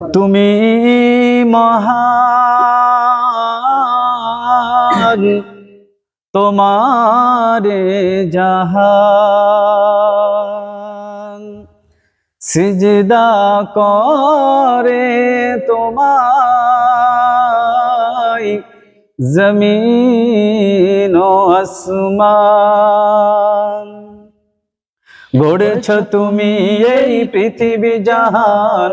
তুমি মহান তোমারে জাহান। সিজদা করে তোমায় জমিন আসমান। গড়েছ তুমি এই পৃথিবী জাহান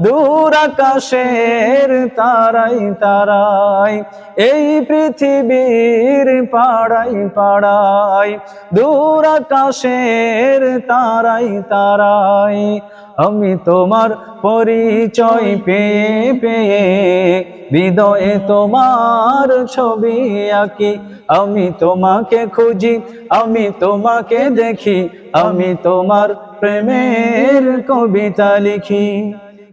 দূর আকাশের তারাই তারাই এই পৃথিবীর পাড়াই পাড়াই দূর আকাশের তারাই তারাই আমি তোমার পরিচয় পেয়ে পেয়ে, হৃদয়ে তোমার ছবি আঁকি, আমি তোমাকে খুঁজি, আমি তোমাকে দেখি, আমি তোমার প্রেমের কবিতা লিখি।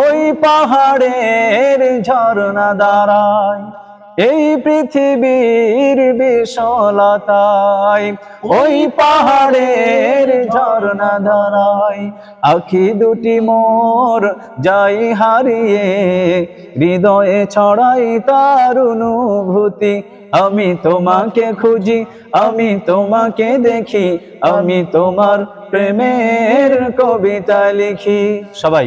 ওই পাহাড়ের ঝর্ণা দাঁড়ায় এই পৃথিবীর বিশলতায়, ওই পাহাড়ের ঝর্ণা দাঁড়ায় আখি দুটি মোর যাই হারিয়ে হৃদয়ে ছড়াই তার অনুভূতি, আমি তোমাকে খুঁজি, আমি তোমাকে দেখি, আমি তোমার প্রেমের কবিতা লিখি। সবাই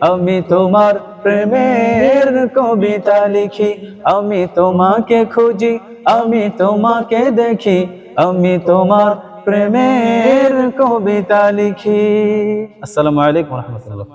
আমি তোমার প্রেমের কবিতা লিখি, আমি তোমাকে খুঁজি, আমি তোমাকে দেখি, আমি তোমার প্রেমের কবিতা লিখি। আসসালামু আলাইকুম রহমতুল্লাহ।